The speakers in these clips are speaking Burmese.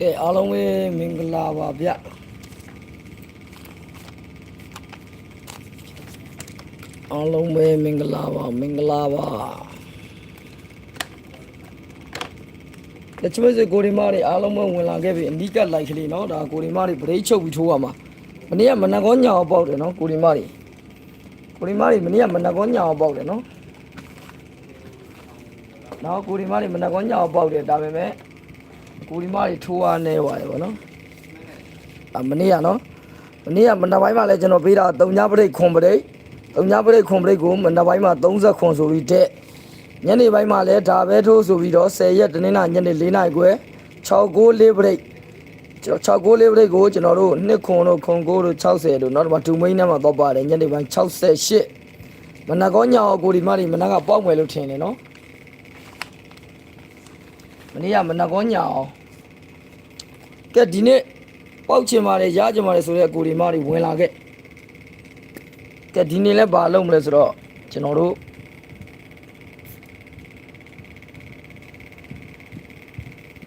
ကဲအားလုံးပဲမင်္ဂလာပါဗျအားလုံးပဲမင်္ဂလာပါမင်္ဂလာပါလက်ချမစကိုရီမာတွေအားလုံးပဲဝင်လာခဲ့ပြီအနိကလိုက်ကလေးเนาะဒါကိုရီမာတွေဗရိတ်ချုပ်ပြီးထိုးရမှာမနေ့ကမနက်ကောညောင်ပေါက်တယ်เนาะကိုရီမာတွေကိုရီမာတွေမနေ့ကမနက်ကောညောင်ပေါက်တယ်เนาะနောက်ကိုရီမာတွေမနက်ကောညောင်ပေါက်တယ်ဒါပေမဲ့ ကိုဒီမတွေထိုးအားနေပါတယ်ဗောနော်အမနေ့ကနော်မနေ့ကမနက်ပိုင်းမှာလည်းကျွန်တော်ပေးတာတုံညာပရိတ်ခွန်ပရိတ်တုံညာပရိတ်ခွန်ပရိတ်ကိုမနက်ပိုင်းမှာ30ခွန်ဆိုပြီးတဲ့ညနေပိုင်းမှာလည်းဒါပဲထိုးဆိုပြီးတော့10ရက်တနင်္လာညနေ4နာရီခွဲ694ပရိတ်694ပရိတ်ကိုကျွန်တော်တို့2ခွန်တို့ခွန်9တို့60တို့နောက်တစ်ခါဒူမိန်းထဲမှာတော့ပါတယ်ညနေပိုင်း68မနက်ကောညောင်ကိုဒီမတွေမနက်ကပေါက်မယ်လို့ထင်တယ်နော် မနေ့ကမနက်ကောညောင်ကဲဒီနေ့ပေါက်ချင်ပါတယ်ရချင်ပါတယ်ဆိုတဲ့အကိုဒီမတွေဝင်လာခဲ့ကဲဒီနေ့လည်းဘာလုပ်မလဲဆိုတော့ကျွန်တော်တို့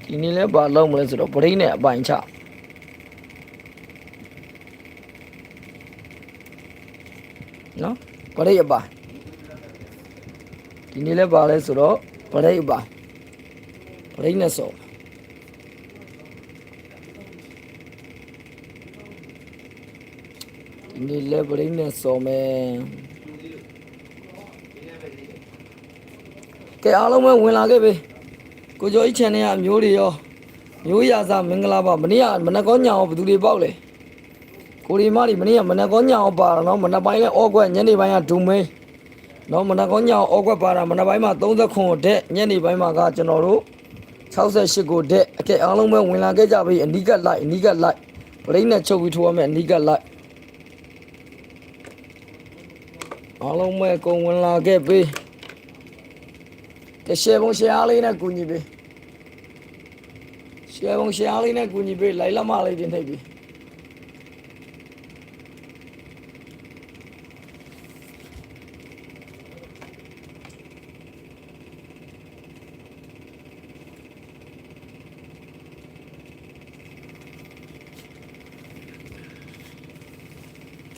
ဒီနေ့လည်းဘာလုပ်မလဲဆိုတော့ဗရိတ်နဲ့အပိုင်ချနော်ဗရိတ်အပိုင်ဒီနေ့လည်းဘာလဲဆိုတော့ဗရိတ်အပိုင် ဗရိတ်နဲ့ဆိုဒီလေပရင်းနဲ့စောမယ်ကဲအားလုံးပဲဝင်လာခဲ့ပြီကိုကျော်ကြီး channel ကအမျိုးတွေရောမျိုးရစာမင်္ဂလာပါမနေ့ကမနက်ကောညောင်ဘယ်သူတွေပေါက်လဲကိုရီမတွေမနေ့ကမနက်ကောညောင်ပါတော့မနက်ပိုင်းလဲအော့ကွက်ညနေပိုင်းကဒူမိန်နော်မနက်ကောညောင်အော့ကွက်ပါတာမနက်ပိုင်းမှာ30ခွန်တဲ့ညနေပိုင်းမှာကကျွန်တော်တို့ 68ကိုတဲ့အကဲအားလုံးပဲဝင်လာခဲ့ကြပြီအနီးကလိုက်အနီးကလိုက်ပရင်းနဲ့ချုပ်ပြီးထိုးရမယ်အနီးကလိုက်အားလုံးပဲကုန်ဝင်လာခဲ့ပြီကဲရှယ်ပုံရှယ်အားလေးနဲ့ကူညီပြီရှယ်ပုံရှယ်အားလေးနဲ့ကူညီပြီလိုက်လက်မလေးတင်နှိပ်ပြီ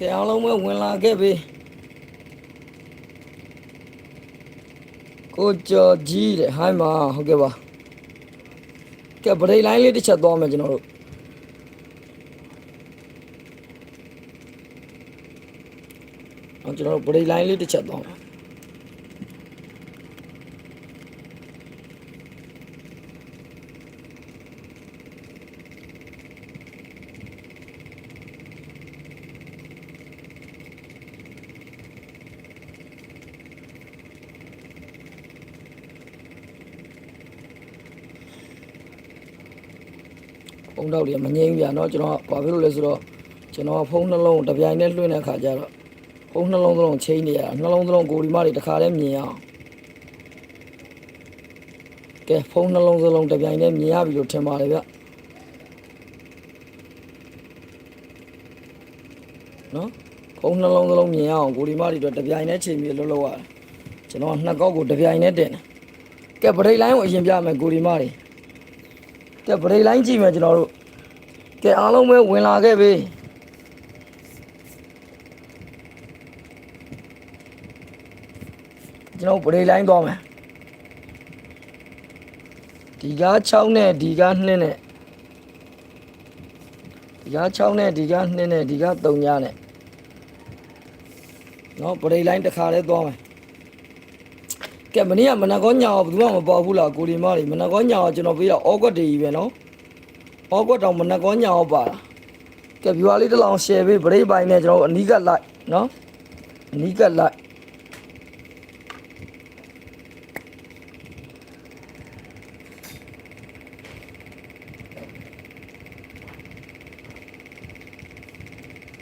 ကဲအားလုံးပဲဝင်လာခဲ့ပြီကိုကျော်ကြီးတဲ့ဟိုင်းမှာဟုတ်ကဲ့ပါကဲဗရိတ်လိုင်းလေးတစ်ချက်သွားမယ်ကျွန်တော်တို့အော်ကျွန်တော်တို့ဗရိတ်လိုင်းလေးတစ်ချက်သွားမယ် ဖုန်းတော့လေးမငြိမ်းဘူးဗျာเนาะကျွန်တော်ဘာဖြစ်လို့လဲဆိုတော့ကျွန်တော်ဖုန်းနှလုံးတစ်ပြိုင်နဲ့လွှင့်တဲ့ခါကျတော့ဖုန်းနှလုံးသလုံးချိန်နေရတာနှလုံးသလုံးကိုဒီမတွေတစ်ခါတည်းမြင်အောင်ကဲဖုန်းနှလုံးစလုံးတစ်ပြိုင်နဲ့မြင်ရပြီလို့ထင်ပါတယ်ဗျနော်ဖုန်းနှလုံးစလုံးမြင်အောင်ကိုဒီမတွေတော့တစ်ပြိုင်နဲ့ချိန်ပြီးလှုပ်လှုပ်ရတယ်ကျွန်တော်နှစ်ကောက်ကိုတစ်ပြိုင်နဲ့တင်တယ်ကဲဗရိတ်လိုင်းကိုအရင်ပြမယ်ကိုဒီမတွေကဲဗရိတ်လိုင်းကြည့်မယ်ကျွန်တော်တို့ ့ ကဲအားလုံးပဲဝင်လာခဲ့ပြီကျွန်တော်ဗရိတ်လိုင်းသွားမယ်ဒီကား6နဲ့ဒီကား2နဲ့ဒီကား6နဲ့ဒီကား2နဲ့ဒီကား3ညနဲ့နော်ဗရိတ်လိုင်းတစ်ခါလဲသွားမယ်ကဲမနေ့ကမနက်ကောညောင်ဘယ်သူမှမပေါ်ဘူးလားကိုလီမတွေမနက်ကောညောင်ကျွန်တော်ပေးတာအော့ကွက်တွေကြီးပဲနော် အော့ကွက်တောင်မနက်ကောညောင်ပါလားကဲ view လေးတစ်လောင် share ပေးဗရိတ်ပိုင်းနဲ့ကျွန်တော်အနီးကလိုက်နော်အနီးကလိုက်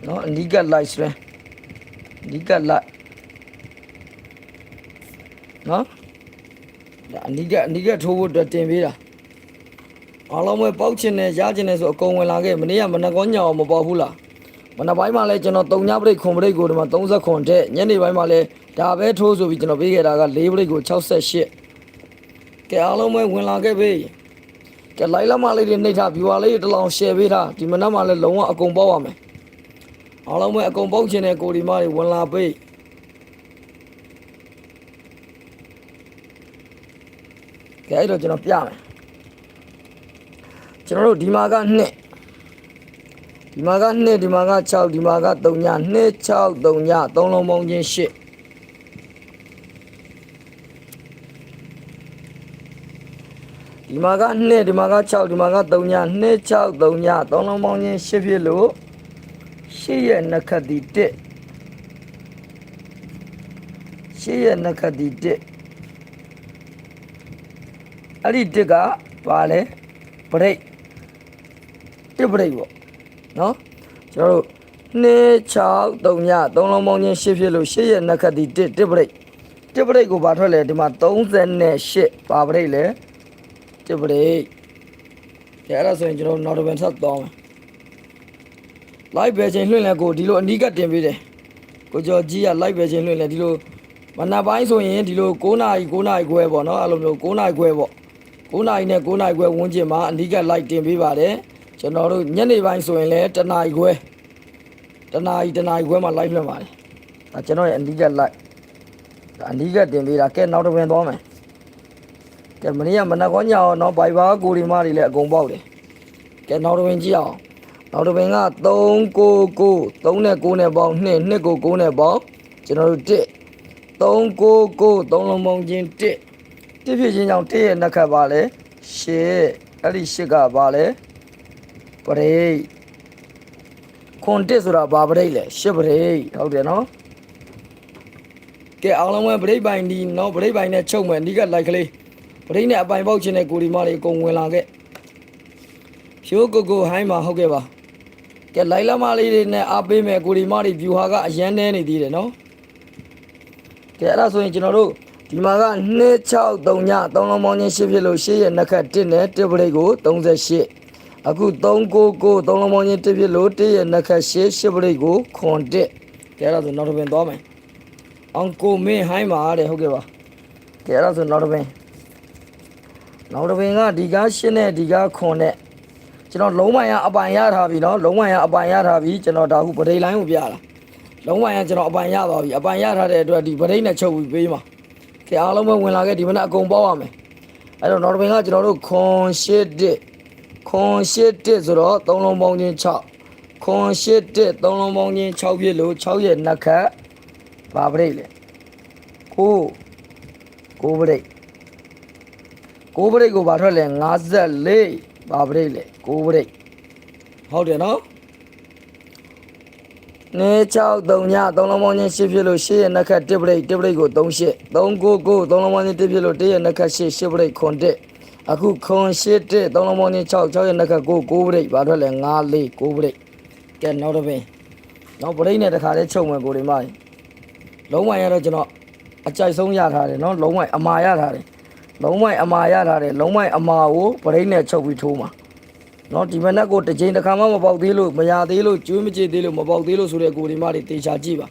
နော်အနီးကလိုက်ဆွဲအနီးကလိုက်နော်ဒါအနီးကအနီးကထိုးဖို့အတွက်တင်ပေးတာ အားလုံးပဲပေါက်ချင်တယ်ရချင်တယ်ဆိုအကုန်ဝင်လာခဲ့မနေ့ကမနက်ကောညောင်မပေါ်ဘူးလားမနက်ပိုင်းမှာလဲကျွန်တော်3ညပရိတ်ခွန်ပရိတ်ကိုဒီမှာ30ခွန်တဲ့ညနေပိုင်းမှာလဲဒါပဲထိုးဆိုပြီးကျွန်တော်ပေးခဲ့တာက4ပရိတ်ကို68ကဲအားလုံးပဲဝင်လာခဲ့ပြီကဲလိုက်လာမလေးတွေနှိပ်ထား viewer လေးတွေတစ်လောင် share ပေးထားဒီမနက်မှလည်းလုံးဝအကုန်ပေါက်ရမယ်အားလုံးပဲအကုန်ပေါက်ခြင်းနဲ့ကိုဒီမတွေဝင်လာပေးကဲအဲ့တော့ကျွန်တော်ပြမယ် ကျွန်တော်တို့ဒီမှာက2ဒီမှာက2ဒီမှာက6ဒီမှာက3ည2 6 3ည3လုံးပေါင်းခြင်း8ဒီမှာက2ဒီမှာက6ဒီမှာက3ည2 6 3ည3လုံးပေါင်းခြင်း8ဖြစ်လို့8ရဲ့နှစ်ခတ်ဒီ1 8ရဲ့နှစ်ခတ်ဒီ1အဲ့ဒီ1ကပါလဲပရိ တ်1ပရိတ်ပေါ့နော်ကျွန်တော်တို့2 6 3ည3လုံးပေါင်းခြင်း8ဖြစ်လို့8ရဲ့နှစ်ခတ်ဒီ1 1ပရိတ်1ပရိတ်ကိုဘာထွက်လဲဒီမှာ38ပါပရိတ်လဲ1ပရိတ်ကဲအဲ့ဒါဆိုရင်ကျွန်တော်နောက်တစ်ပတ်ဆက်သွားမယ် live ပဲချင်းလွှင့်လဲကိုဒီလိုအနီးကတင်ပေးတယ်ကိုကျော်ကြီးက live ပဲချင်းလွှင့်လဲဒီလိုမနက်ပိုင်းဆိုရင်ဒီလို9နာရီ9နာရီခွဲပေါ့နော်အဲ့လိုမျိုး9နာရီခွဲပေါ့9နာရီနဲ့9နာရီခွဲဝန်းကျင်မှာအနီးက live တင်ပေးပါတယ် ကျွန်တော်တို့ညနေပိုင်းဆိုရင်လည်းတနာရီခွဲတနာရီတနာရီခွဲမှာ live လွှင့်ပါတယ်ဒါကျွန်တော်ရဲ့အနီးက live ဒါအနီးကတင်ပေးတာကဲနောက်တစ်ပင်သွားမယ်ကဲမနေ့ကမနက်ကောညအောင်နော်ဘိုင်ဘာကိုရီမာတွေလည်းအကုန်ပေါက်တယ်ကဲနောက်တစ်ပင်ကြည့်အောင်နောက်တစ်ပင်က3ကိုကို3နဲ့9နဲ့ပေါင်း2 2ကို9နဲ့ပေါင်းကျွန်တော်တို့1 3ကိုကို3လုံးပေါင်းချင်း1 1ဖြစ်ချင်းကြောင့်1ရဲ့နှစ်ခတ်ပါလဲ8အဲ့ဒီ8ကပါလဲ ပရိတ်ခွန်1ဆိုတာဘာပရိတ်လဲ8ပရိတ်ဟုတ်တယ်နော်ကဲအားလုံးပဲပရိတ်ပိုင်ဒီနော်ပရိတ်ပိုင်နဲ့ချုပ်မယ်အဓိကလိုက်ကလေးပရိတ်နဲ့အပိုင်ပေါက်ခြင်းနဲ့ကိုဒီမလေးအကုန်ဝင်လာခဲ့ဖြိုးကိုကိုဟိုင်းမှာဟုတ်ကဲ့ပါကဲလိုက်လာမလေးတွေနဲ့အားပေးမယ်ကိုဒီမတွေ view ဟာကအရန်နေနေသေးတယ်နော်ကဲအဲ့ဒါဆိုရင်ကျွန်တော်တို့ဒီမှာက263ည3လုံးပေါင်းချင်း8ဖြစ်လို့8ရဲ့နှစ်ခတ်1နဲ့1ပရိတ်ကို38 အခု399 3လုံးပေါင်းချင်းတစ်ဖြစ်လို့တစ်ရဲ့နှက်ခတ်ရှစ်ရှစ်ပရိတ်ကိုခွန်တစ်ကဲအဲ့ဒါဆိုနောက်တစ်ပင်သွားမယ်အောင်ကိုမင်းဟိုင်းပါတဲ့ဟုတ်ကဲ့ပါကဲအဲ့ဒါဆိုနောက်တစ်ပင်နောက်တစ်ပင်ကဒီကားရှစ်နဲ့ဒီကားခွန်နဲ့ကျွန်တော်လုံးဝရအပိုင်ရထားပြီနော်လုံးဝရအပိုင်ရထားပြီကျွန်တော်ဒါခုပရိတ်လိုင်းကိုပြတာလုံးဝရကျွန်တော်အပိုင်ရသွားပြီအပိုင်ရထားတဲ့အတွက်ဒီပရိတ်နဲ့ချုပ်ပြီးပေးမှာကဲအားလုံးပဲဝင်လာခဲ့ဒီမနက်အကုန်ပေါက်ရမယ်အဲ့တော့နောက်တစ်ပင်ကကျွန်တော်တို့ခွန်ရှစ်တစ် ခွန်ရှစ်တစ်ဆိုတော့၃လုံးပေါင်းချင်း6ခွန်ရှစ်တစ်၃လုံးပေါင်းချင်း6ပြည့်လို့6ရဲ့နှစ်ခတ်ဘာပရိတ်လဲကိုကိုပရိတ်ကိုပရိတ်ကိုဘာထွက်လဲ54ဘာပရိတ်လဲကိုပရိတ်ဟုတ်တယ်နော်နေ6 3ည3လုံးပေါင်းချင်း8ဖြစ်လို့8ရဲ့နှစ်ခတ်1ပရိတ်1ပရိတ်ကို3 8 3 9 9 3လုံးပေါင်းချင်း1ဖြစ်လို့1ရဲ့နှစ်ခတ်8 8ပရိတ်ခွန်1 အခုခွန်8 1 3လုံးပေါင်းချင်း6 6ရဲ့နှစ်ခတ်9 9ပရိတ်ဘာထွက်လဲ5 4 9ပရိတ်ကဲနောက်တစ်ပင်နောက်ပရိတ်နဲ့တခါလေးချုပ်မယ်ကိုဒီမကြီးလုံးဝရတော့ကျွန်တော်အကြိုက်ဆုံးရထားတယ်နော်လုံးဝအမာရထားတယ်လုံးဝအမာရထားတယ်လုံးဝအမာကိုပရိတ်နဲ့ချုပ်ပြီးထိုးမှာနော်ဒီမနက်ကိုတစ်ချိန်တစ်ခါမှမပေါက်သေးလို့မရသေးလို့ကျွေးမကြည့်သေးလို့မပေါက်သေးလို့ဆိုတဲ့ကိုဒီမတွေတေချာကြည့်ပါ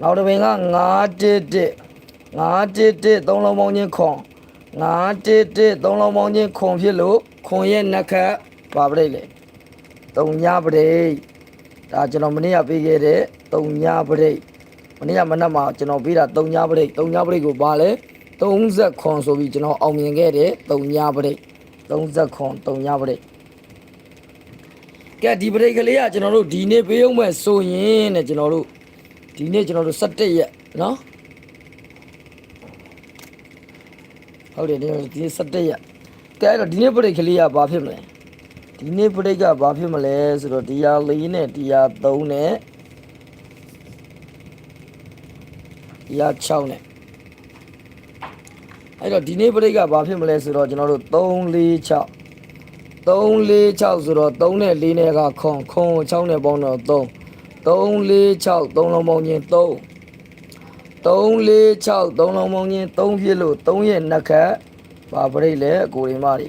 နောက်တစ်ပင်က9တစ်တစ်9တစ်တစ်သုံးလုံးပေါင်းချင်းခွန် 9တစ်တစ်သုံးလုံးပေါင်းချင်းခွန်ဖြစ်လို့ခွန်ရဲ့နှက်ခတ်ပါပရိတ်လေတုံညပရိတ်ဒါကျွန်တော်မနေ့ကပေးခဲ့တဲ့တုံညပရိတ်မနေ့ကမနက်မှာကျွန်တော်ပေးတာတုံညပရိတ်တုံညပရိတ်ကိုပါလဲ30ခွန်ဆိုပြီးကျွန်တော်အောင်မြင်ခဲ့တဲ့တုံညပရိတ်30ခွန်တုံညပရိတ်ကဲဒီပရိတ်ကလေးကကျွန်တော်တို့ဒီနေ့ပေးအောင်မဲ့ဆိုရင်တဲ့ကျွန်တော်တို့ဒီနေ့ကျွန်တော်တို့17ရက်နော် ဟုတ်တယ်ဒီနေ့ဒီနေ့17ရက်ကဲအဲ့တော့ဒီနေ့ပရိတ်ကလေးကဘာဖြစ်မလဲဒီနေ့ပရိတ်ကဘာဖြစ်မလဲဆိုတော့တရား4နဲ့တရား3နဲ့တရား6နဲ့အဲ့တော့ဒီနေ့ပရိတ်ကဘာဖြစ်မလဲဆိုတော့ကျွန်တော်တို့3 4 6 3 4 6ဆိုတော့3နဲ့4နဲ့ကခွန်ခွန်6နဲ့ပေါင်းတော့3 3 4 6 3လုံးပေါင်းချင်း3 3 4 6 3လုံးပေါင်းချင်း3ပြစ်လို့3ရဲ့နှစ်ခတ်ပါပရိတ်လဲအကိုရင်မတွေ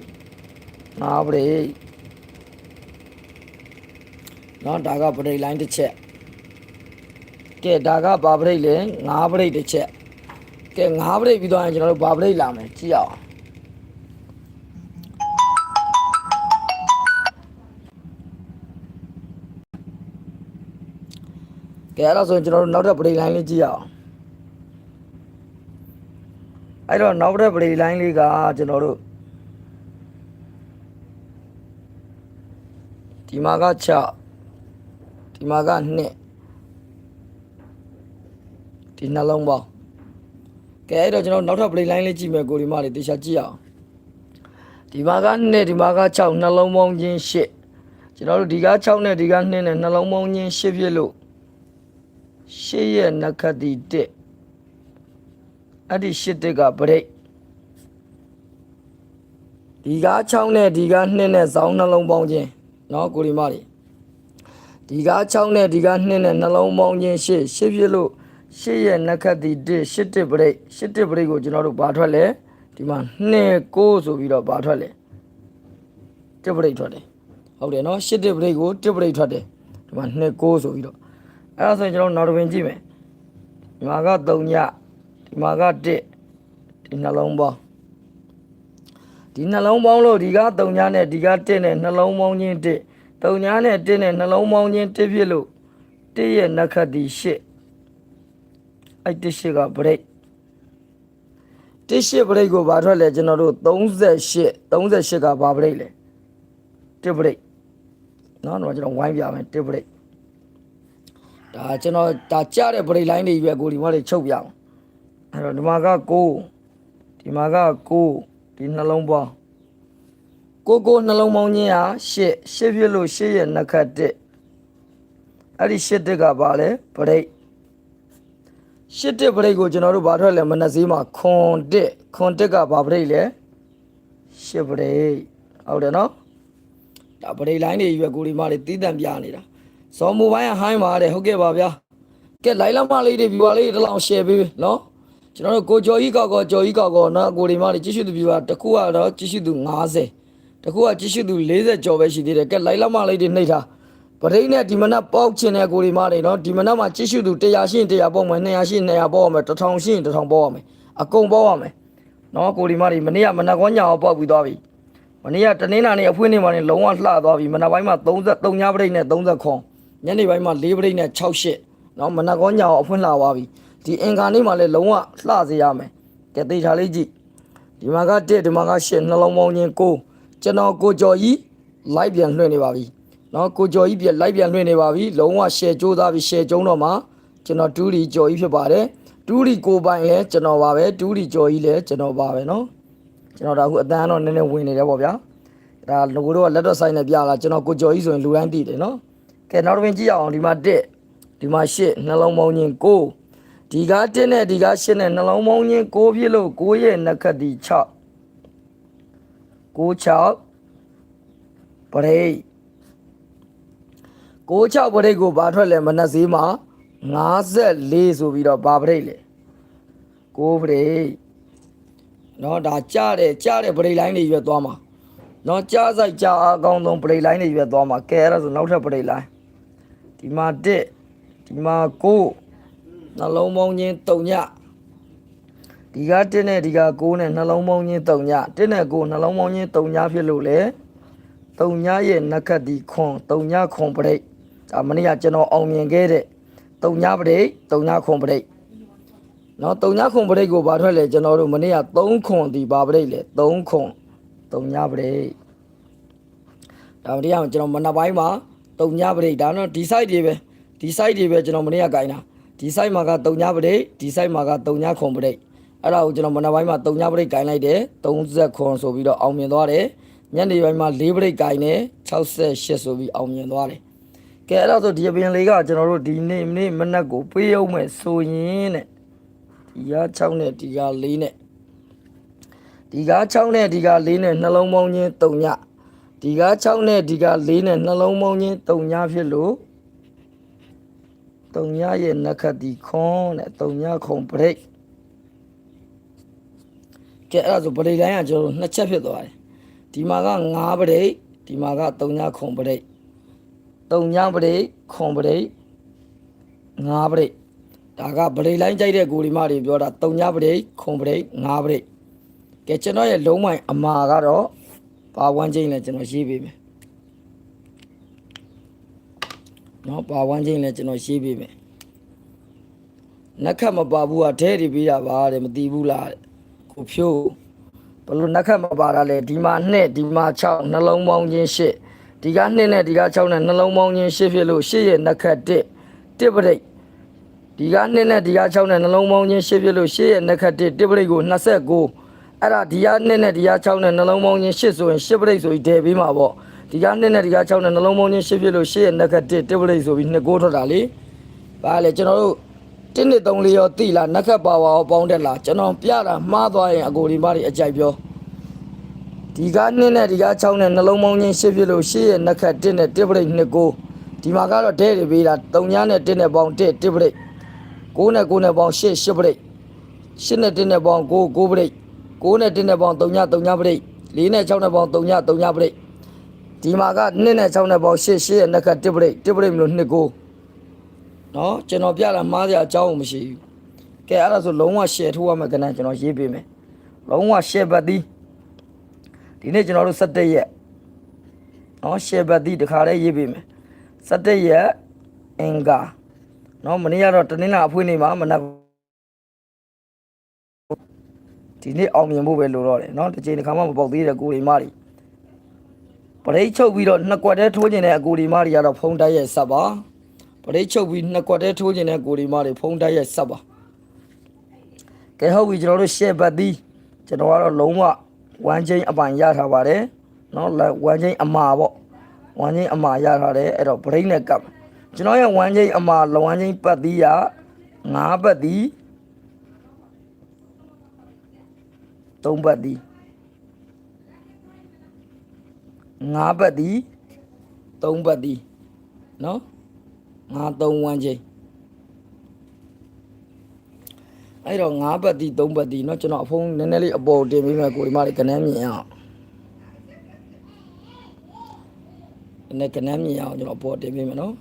ငါပရိတ်နော်ဒါကပရိတ်လိုင်းတစ်ချက်ကဲဒါကပါပရိတ်လဲငါပရိတ်တစ်ချက်ကဲငါပရိတ်ပြီးတော့ကျွန်တော်တို့ပါပရိတ်လာမယ်ကြည့်အောင်ကဲအဲ့ဒါဆိုရင်ကျွန်တော်တို့နောက်ထပ်ပရိတ်လိုင်းလေးကြည့်ရအောင် အဲ့တော့နောက်ထပ်ပရိလိုင်းလေးကကျွန်တော်တို့ဒီမှာက6ဒီမှာက2ဒီနှလုံးပေါင်းကဲအဲ့တော့ကျွန်တော်နောက်ထပ်ပရိလိုင်းလေးကြည့်မယ်ကိုဒီမလေးတေချာကြည့်ရအောင်ဒီမှာက2ဒီမှာက6နှလုံးပေါင်းချင်း8ကျွန်တော်တို့ဒီက6နဲ့ဒီက2နဲ့နှလုံးပေါင်းချင်း8ဖြစ်လို့ရှေ့ရဲ့နက္ခတ္တိတစ် အဲ့ဒီရှစ်တစ်ကပရိတ်ဒီကား6နဲ့ဒီကား2နဲ့ဇောင်းနှလုံးပေါင်းခြင်းเนาะကိုရီမတွေဒီကား6နဲ့ဒီကား2နဲ့နှလုံးပေါင်းခြင်းရှစ်ရှစ်ဖြစ်လို့ရှစ်ရဲ့နက္ခတ္တိတစ်ရှစ်တစ်ပရိတ်ရှစ်တစ်ပရိတ်ကိုကျွန်တော်တို့ဘာထွက်လဲဒီမှာ2 9ဆိုပြီးတော့ဘာထွက်လဲတစ်ပရိတ်ထွက်တယ်ဟုတ်တယ်เนาะရှစ်တစ်ပရိတ်ကိုတစ်ပရိတ်ထွက်တယ်ဒီမှာ2 9ဆိုပြီးတော့ အဲ့ဒါဆိုရင်ကျွန်တော်နောက်တစ်ပင်ကြည့်မယ်ဒီမှာက3ည ဒီမှာက1ဒီနှလုံးပေါင်းဒီနှလုံးပေါင်းလို့ဒီက3ညနဲ့ဒီက1နဲ့နှလုံးပေါင်းချင်း1 3ညနဲ့1နဲ့နှလုံးပေါင်းချင်း1ဖြစ်လို့1ရဲ့နက္ခတ္တိ8အဲ့1 8ကဘရိတ်1 8ဘရိတ်ကိုဘာထွက်လဲကျွန်တော်တို့38 38ကဘာဘရိတ်လဲ1ဘရိတ်เนาะတော့ကျွန်တော်ဝိုင်းပြမယ်1ဘရိတ် ဒါကျွန်တော်ဒါကြတဲ့ပရိလိုင်းတွေပဲကိုဒီမှာတွေချုပ်ပြအောင် အဲ့တော့ဒီမှာက6ဒီမှာက9ဒီနှလုံးပေါင်းကိုကိုနှလုံးပေါင်းချင်းဟာ8 8ဖြစ်လို့8ရဲ့နှစ်ခတ်1အဲ့ဒီ8တစ်ကပါလဲပရိတ်8တစ်ပရိတ်ကိုကျွန်တော်တို့ဘာထွက်လဲမနက်စည်းမှာခွန်တစ်ခွန်တစ်ကဘာပရိတ်လဲ8ပရိတ်ဟုတ်တယ်နော်ဒါပရိတ်လိုင်းတွေကြီးပဲကိုဒီမှာတွေတီးတန့်ပြနေတာဇော်မူပိုင်းကဟိုင်းပါတယ်ဟုတ်ကဲ့ပါဗျာကဲလိုက်လာမလေးတွေ viewer လေးတွေတစ်လောင်း share ပေးနော် ကျွန်တော်တို့ကိုကျော်ကြီးကောက်ကောကျော်ကြီးကောက်ကောနော်အကိုဒီမတွေကြည့်ရှုသူပြပါတစ်ခုကတော့ကြည့်ရှုသူ90တစ်ခုကကြည့်ရှုသူ40ကျော်ပဲရှိသေးတယ်ကဲလိုက်လောက်မှလိုက်တွေနှိပ်ထားပရိနဲ့ဒီမနက်ပေါက်ချင်တဲ့ကိုဒီမတွေနော်ဒီမနက်မှာကြည့်ရှုသူ100ရှင်း100ပေါက်မယ်200ရှင်း200ပေါက်ရမယ်1000ရှင်း1000ပေါက်ရမယ်အကုန်ပေါက်ရမယ်နော်ကိုဒီမတွေမနေ့ကမနက်ကောညအောင်ပေါက်ပြီးသွားပြီမနေ့ကတနင်္လာနေ့အဖွင့်နေမှာနေလုံးဝလှသွားပြီမနက်ပိုင်းမှာ33ညပရိနဲ့30ခွန်ညနေပိုင်းမှာ4ပရိနဲ့6ရှစ်နော်မနက်ကောညအောင်အဖွင့်လှသွားပြီ ဒီအင်္ဂါနေ့မှာလည်းလုံးဝလှစေရမယ်ကဲသေချာလေးကြည့်ဒီမှာက1ဒီမှာက8နှလုံးပေါင်းချင်း9ကျွန်တော်ကိုကျော်ကြီးလိုက်ပြန်လွှင့်နေပါပြီနော်ကိုကျော်ကြီးပြန်လိုက်ပြန်လွှင့်နေပါပြီလုံးဝ share ကြိုးစားပြီး share ကျုံးတော့မှာကျွန်တော်တူရီကျော်ကြီးဖြစ်ပါတယ်တူရီကိုပိုင်လည်းကျွန်တော်ပါပဲတူရီကျော်ကြီးလည်းကျွန်တော်ပါပဲနော်ကျွန်တော်ဒါအခုအတန်းတော့နည်းနည်းဝင်နေတယ်ပေါ့ဗျာဒါငကိုတော့လက်တော့ဆိုင်နဲ့ပြလာကျွန်တော်ကိုကျော်ကြီးဆိုရင်လူတိုင်းတည်တယ်နော်ကဲနောက်တစ်ပင်ကြည့်ရအောင်ဒီမှာ1ဒီမှာ8နှလုံးပေါင်းချင်း9 ဒီက1နဲ့ဒီက8နဲ့နှလုံးပေါင်းချင်း9ဖြစ်လို့9ရဲ့နှစ်ခတ်ဒီ6 9 6ပရိတ်9 6ပရိတ်ကိုဘာထွက်လဲမနက်စည်းမှာ54ဆိုပြီးတော့ဘာပရိတ်လဲ9ပရိတ်เนาะဒါကြားတယ်ကြားတယ်ပရိတ်လိုင်းတွေရွက်သွားမှာเนาะကြားဆိုင်ကြားအကောင်းဆုံးပရိတ်လိုင်းတွေရွက်သွားမှာကဲအဲ့ဒါဆိုနောက်ထပ်ပရိတ်လိုင်း ဒီမှာ1ဒီမှာ9 နှလုံးပေါင်းချင်း3ညဒီက1နဲ့ဒီက9နဲ့နှလုံးပေါင်းချင်း3ည1နဲ့9နှလုံးပေါင်းချင်း3ညဖြစ်လို့လေ3ညရဲ့နက္ခတ်ဒီခွန်3ညခွန်ပရိတ်ဒါမနေ့ကကျွန်တော်အောင်မြင်ခဲ့တဲ့3ညပရိတ်3ညခွန်ပရိတ်နော်3ညခွန်ပရိတ်ကိုဘာထွက်လဲကျွန်တော်တို့မနေ့က3ခွန်ဒီဘာပရိတ်လဲ3ခွန်3ညပရိတ်ဒါမနေ့ကကျွန်တော်မနက်ပိုင်းမှာတုံညပရိတ်ဒါတော့ဒီ site တွေပဲဒီ site တွေပဲကျွန်တော်မနေ့ကဂိုင်းတာ ဒီ site မှာကတုံညပရိတ်ဒီ site မှာကတုံညခွန်ပရိတ်အဲ့ဒါကိုကျွန်တော်မနက်ပိုင်းမှာတုံညပရိတ်ဂိုင်းလိုက်တယ်30ခွန်ဆိုပြီးတော့အောင်မြင်သွားတယ်ညနေပိုင်းမှာ4ပရိတ်ဂိုင်းတယ်68ဆိုပြီးအောင်မြင်သွားတယ်ကဲအဲ့ဒါဆိုဒီအပင်လေးကကျွန်တော်တို့ဒီနေ့နေ့မနက်ကိုပေးအောင်မယ်ဆိုရင်တဲ့ဒီက6နဲ့ဒီက4နဲ့ဒီက6နဲ့ဒီက4နဲ့နှလုံးပေါင်းချင်းတုံညဒီက6နဲ့ဒီက4နဲ့နှလုံးပေါင်းချင်း3ညဖြစ်လို့ 3ညရဲ့နက္ခတ်ဒီခွန်တဲ့3ညခွန်ပရိတ်ကဲအဲ့ဒါဆိုပရိတ်တိုင်းကကျွန်တော်တို့နှစ်ချက်ဖြစ်သွားတယ်ဒီမှာက9ပရိတ်ဒီမှာက3ညခွန်ပရိတ်3ညပရိတ်ခွန်ပရိတ်9ပရိတ်ဒါကပရိတ်လိုင်းကြိုက်တဲ့ကိုဒီမတွေပြောတာ3ညပရိတ်ခွန်ပရိတ်9ပရိတ်ကဲကျွန်တော်ရဲ့လုံးမိုင်အမာကတော့ပါဝမ်းချင်းလဲကျွန်တော်ရေးပေးမယ် နော်ပါဝမ်းချင်းလဲကျွန်တော်ရေးပေးမယ်နက်ခတ်မပါဘူးကဒဲတွေပေးတာပါတဲ့မတီးဘူးလားတဲ့ကိုဖြိုးဘလို့နက်ခတ်မပါတာလဲဒီမှာ2ဒီမှာ6နှလုံးပေါင်းချင်း8ဒီက2နဲ့ဒီက6နဲ့နှလုံးပေါင်းချင်း8ဖြစ်လို့8ရဲ့နက်ခတ်1 1ပရိတ်ဒီက2နဲ့ဒီက6နဲ့နှလုံးပေါင်းချင်း8ဖြစ်လို့8ရဲ့နက်ခတ်1 1ပရိတ်ကို29အဲ့ဒါဒီက2နဲ့ဒီက6နဲ့နှလုံးပေါင်းချင်း8ဆိုရင်8ပရိတ်ဆိုပြီးဒဲပေးမှာပေါ့ ဒီက2နဲ့ဒီက6နဲ့နှလုံးပေါင်းချင်း8ဖြစ်လို့8ရဲ့နက်ခတ်1 1ပရိတ်ဆိုပြီး2ကိုထွက်တာလေဘာလဲကျွန်တော်တို့တင်းနှစ်သုံးလေးရောတိလားနက်ခတ်ပါဝါရောပေါင်းတက်လားကျွန်တော်ပြတာမှားသွားရင်အကိုဒီမတွေအကြိုက်ပြောဒီကနှစ်နဲ့ဒီက6နဲ့နှလုံးပေါင်းချင်းရှစ်ဖြစ်လို့ရှစ်ရဲ့နက်ခတ်1နဲ့1ပရိတ်2ကိုဒီမှာကတော့ဒဲတွေပေးတာ3ညနဲ့1နဲ့ပေါင်း1 1ပရိတ်6နဲ့9နဲ့ပေါင်း8 8ပရိတ်8နဲ့1နဲ့ပေါင်း9 9ပရိတ်9နဲ့1နဲ့ပေါင်း3ည3ညပရိတ်4နဲ့6နဲ့ပေါင်း3ည3ညပရိတ် ဒီမှာက2နဲ့6နဲ့ပေါင်း8 8ရဲ့နက်ခတ်1ပရိတ်1ပရိတ်မလို့2ကိုနော်ကျွန်တော်ပြတာမှားစရာအကြောင်းမရှိဘူးကဲအဲ့ဒါဆိုလုံးဝ share ထိုးရမယ်ကနန်းကျွန်တော်ရေးပေးမယ်လုံးဝ share ပတ်သည်ဒီနေ့ကျွန်တော်တို့17ရက်နော် share ပတ်သည်တခါလေးရေးပေးမယ်17ရက်အင်္ဂါနော်မနေ့ကတော့တနင်္လာအဖွင့်နေမှာမနက်ဒီနေ့အောင်မြင်ဖို့ပဲလိုတော့တယ်နော်တစ်ချိန်တစ်ခါမှမပေါက်သေးတဲ့ကိုရီမတွေ ပရိတ်ချုပ်ပြီးတော့နှစ်ကွက်တည်းထိုးကျင်တဲ့အကိုဒီမတွေကတော့ဖုံးတိုက်ရဲ့ဆက်ပါပရိတ်ချုပ်ပြီးနှစ်ကွက်တည်းထိုးကျင်တဲ့အကိုဒီမတွေဖုံးတိုက်ရဲ့ဆက်ပါကဲဟုတ်ပြီကျွန်တော်တို့ရှေ့ပတ်သီးကျွန်တော်ကတော့လုံးဝဝမ်းချင်းအပိုင်ရထားပါတယ်နော်ဝမ်းချင်းအမာပေါ့ဝမ်းချင်းအမာရထားတယ်အဲ့တော့ brain နဲ့ကပ်ကျွန်တော်ရဲ့ဝမ်းချင်းအမာလဝမ်းချင်းပတ်သီးရ၅ပတ်သီး၃ပတ်သီး ည်9ပတ်သည်3ပတ်သည်เนาะ ငါ3ဝမ်းချိန်အဲ့တော့5ဘတ်တီ3ဘတ်တီเนาะကျွန်တော်အဖုံးနည်းနည်းလေးအပေါ်တင်ပေးမယ်ကိုဒီမလေးကနန်းမြင်အောင်နည်းကနန်းမြင်အောင်ကျွန်တော်အပေါ်တင်ပေးမယ်เนาะ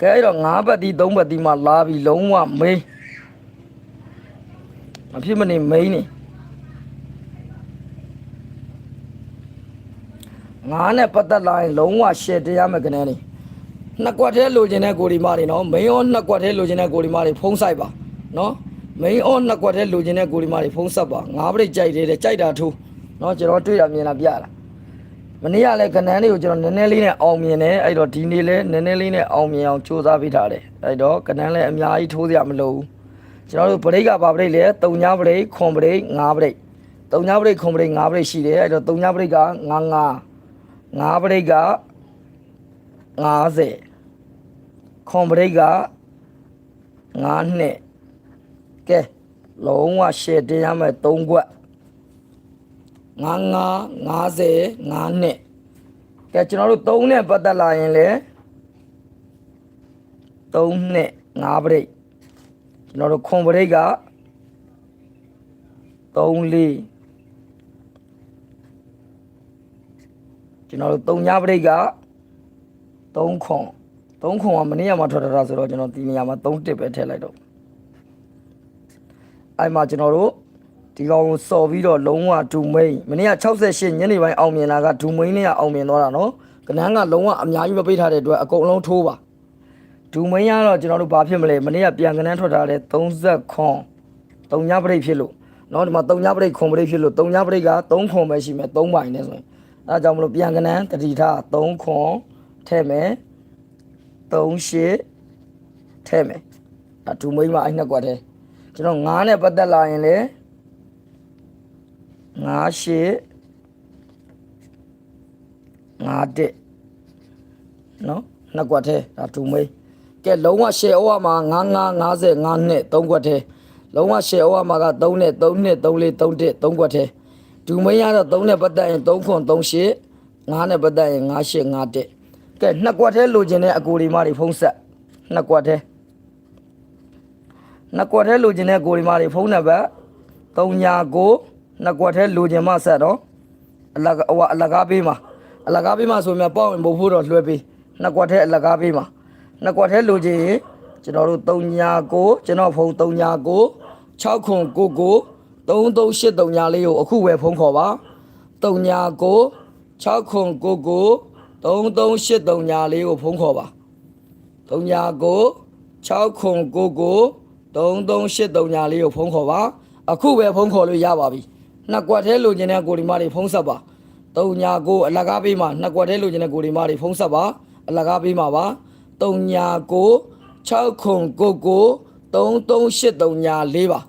ကဲအဲ့တော့5ဘတ်တီ3ဘတ်တီမှလာပြီလုံးဝမိန်းမဖြစ်မနေမိန်းနေ ငါးနဲ့ပတ်သက်လာရင်လုံးဝရှယ်တရားမယ်ကနန်းနေနှစ်ကွက်ထဲလိုချင်တဲ့ကိုဒီမတွေနော်မိန်အောနှစ်ကွက်ထဲလိုချင်တဲ့ကိုဒီမတွေဖုံးဆိုင်ပါနော်မိန်အောနှစ်ကွက်ထဲလိုချင်တဲ့ကိုဒီမတွေဖုံးဆက်ပါငါးပရိတ်ကြိုက်တယ်တဲ့ကြိုက်တာထိုးနော်ကျွန်တော်တွေ့တာမြင်တာပြတာမနေ့ကလည်းကနန်းလေးကိုကျွန်တော်နည်းနည်းလေးနဲ့အောင်မြင်တယ်အဲ့တော့ဒီနေ့လည်းနည်းနည်းလေးနဲ့အောင်မြင်အောင်စူးစမ်းပေးထားတယ်အဲ့တော့ကနန်းလည်းအများကြီးထိုးစရာမလိုဘူးကျွန်တော်တို့ပရိတ်ကပါပရိတ်လဲတုံညာပရိတ်ခွန်ပရိတ်ငါးပရိတ်တုံညာပရိတ်ခွန်ပရိတ်ငါးပရိတ်ရှိတယ်အဲ့တော့တုံညာပရိတ်ကငါးငါး ငါးပရိတ်က90ခွန်ပရိတ်က9နှစ်ကဲလုံးဝရှယ်တင်ရမယ်3ခွက်9 9 50 9နှစ်ကဲကျွန်တော်တို့3နဲ့ပတ်သက်လာရင်လေ3နှစ်5ပရိတ်ကျွန်တော်တို့ခွန်ပရိတ်က3လေး ကျွန်တော်တို့3ညပရိတ်က3ခွန်3ခွန်ကမနေ့ကမှထွက်ထားတာဆိုတော့ကျွန်တော်ဒီနေရာမှာ3တစ်ပဲထည့်လိုက်တော့အဲ့မှာကျွန်တော်တို့ဒီကောင်ကိုစော်ပြီးတော့လုံးဝဒူမိန်မနေ့က68ညနေပိုင်းအောင်မြင်လာကဒူမိန်နဲ့အောင်မြင်သွားတာနော်ကနန်းကလုံးဝအများကြီးမပိတ်ထားတဲ့အတွက်အကုန်လုံးထိုးပါဒူမိန်ကတော့ကျွန်တော်တို့ဘာဖြစ်မလဲမနေ့ကပြန်ကနန်းထွက်ထားတဲ့30ခွန်3ညပရိတ်ဖြစ်လို့နော်ဒီမှာ3ညပရိတ်ခွန်ပရိတ်ဖြစ်လို့3ညပရိတ်က3ခွန်ပဲရှိမယ်3ပိုင်းနဲ့ဆိုရင်အဲ ဒါကြောင့်မလို့ပြန်ကနန်းတတိထား3ခွန်ထည့်မယ်3ရှစ်ထဲမယ်အတူမိမအဲ့နှစ်ကွက်တည်းကျွန်တော်9နဲ့ပတ်သက်လာရင်လေ9ရှစ်9တက်နော်နှစ်ကွက်တည်းဒါတူမိကဲလုံးဝရှယ်ဩဝါမှာ9 9 50 9နှစ်3ကွက်တည်းလုံးဝရှယ်ဩဝါမှာက3နဲ့3နှစ်3လေး3တက်3ကွက်တည်း ဒူမိရတော့3နဲ့ပတ်သက်ရင်3ခွန်3ရှစ်9နဲ့ပတ်သက်ရင်9ရှစ်9တက်ကဲနှစ်ကွက်ထဲလိုချင်တဲ့အကိုဒီမတွေဖုံးဆက်နှစ်ကွက်ထဲနှစ်ကွက်ထဲလိုချင်တဲ့ကိုဒီမတွေဖုံးနံပါတ်3ညာကိုနှစ်ကွက်ထဲလိုချင်မှဆက်တော့အလကဟိုအလကားပေးမှာအလကားပေးမှာဆိုမြပေါ့ဝင်ဖို့ဖို့တော့လွှဲပေးနှစ်ကွက်ထဲအလကားပေးမှာနှစ်ကွက်ထဲလိုချင်ရင်ကျွန်တော်တို့3ညာကိုကျွန်တော်ဖုံး3ညာကို6ခွန်9ကို 3383ညာလေးကိုအခုပဲဖုံးခေါ်ပါ3ညာကို6ခွန်9ကို3383ညာလေးကိုဖုံးခေါ်ပါ3ညာကို6ခုကိုကို3383ညာလေးကိုဖုန်းခေါ်ပါအခုပဲဖုန်းခေါ်လို့ရပါပြီနှစ်ကွက်သေးလိုချင်တဲ့ကိုဒီမတွေဖုန်းဆက်ပါ3ညာကိုအလကားပေးမှာနှစ်ကွက်သေးလိုချင်တဲ့ကိုဒီမတွေဖုန်းဆက်ပါအလကားပေးမှာပါ3ညာကို6ခုကိုကို3383ညာလေးပါ